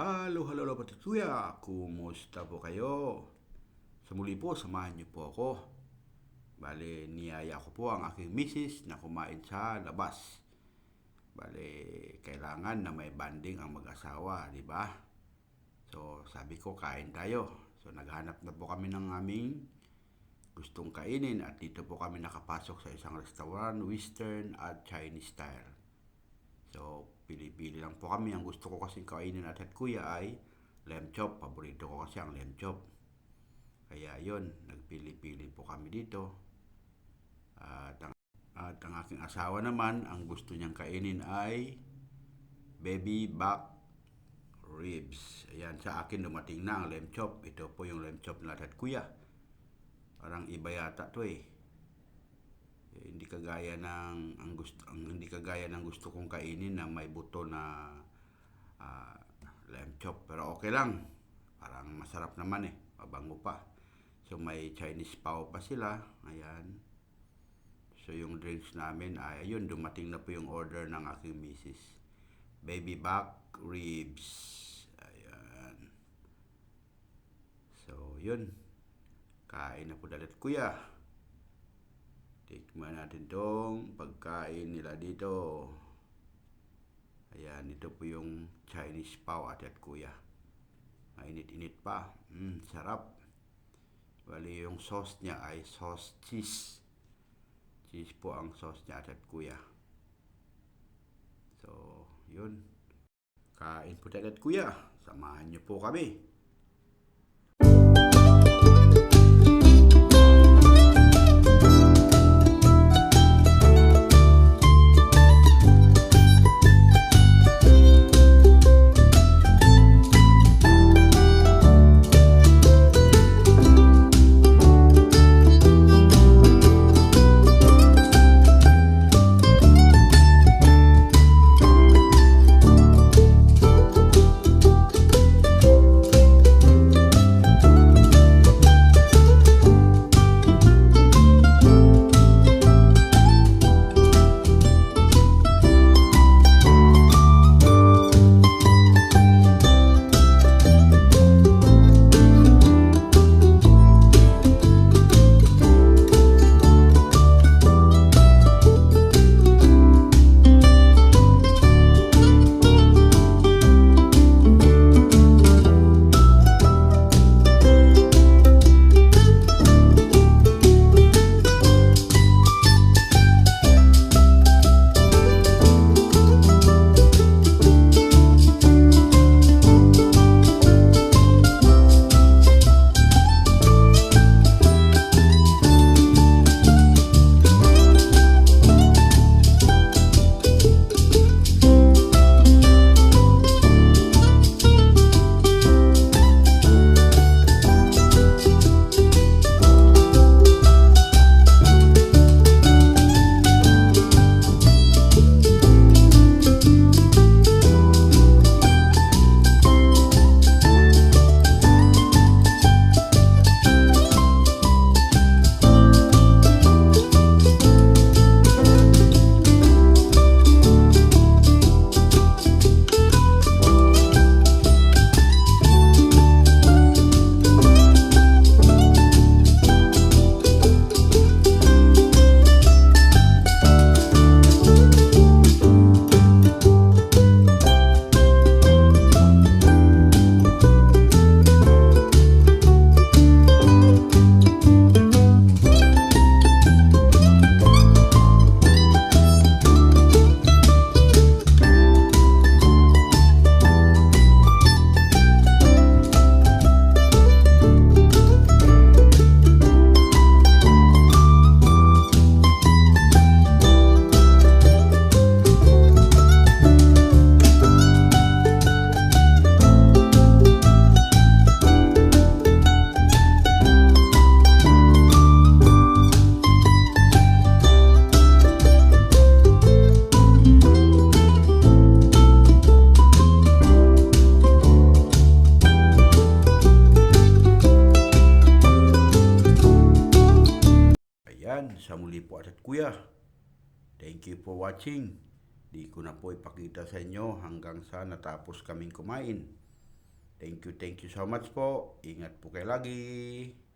Halo, halo, halo, pati kuya. Kumusta po kayo? Sa muli po, samahan niyo po ako. Bale, niyaya ko po ang aking misis na kumain sa labas. Bale, kailangan na may banding ang mag-asawa, di ba? So, sabi ko, kain tayo. So, naghanap na po kami ng aming gustong kainin at dito po kami nakapasok sa isang restaurant, western at Chinese style. So, pili-pili lang po kami. Ang gusto ko kasi kainin at at kuya ay lamb chop. Paborito ko kasi ang lamb chop. Kaya yon nagpili-pili po kami dito. At ang, at ang aking asawa naman, ang gusto niyang kainin ay baby back ribs. Ayan, sa akin dumating na ang lamb chop. Ito po yung lamb chop na at kuya. Parang iba yata to eh. Eh, hindi kagaya ng ang gusto ang hindi kagaya ng gusto kong kainin na may buto na ah, lamb chop. Pero okay lang. Parang masarap naman eh. Mabango pa. So may Chinese pao pa sila. Ayan. So yung drinks namin ay ayun dumating na po yung order ng aking misis. Baby back ribs. Ayan. So yun. Kain na po dalit. Kuya Tikman natin tong pagkain nila dito. Ayan, ito po yung Chinese pao at at kuya. Mainit-init pa. Mm, sarap. Bali, yung sauce niya ay sauce cheese. Cheese po ang sauce niya at at kuya. So, yun. Kain po tayo at kuya. Samahan niyo po kami. Sa muli po at kuya. Thank you for watching. Di ko na po ipakita sa inyo hanggang sa natapos kaming kumain. Thank you, thank you so much po. Ingat po kayo lagi.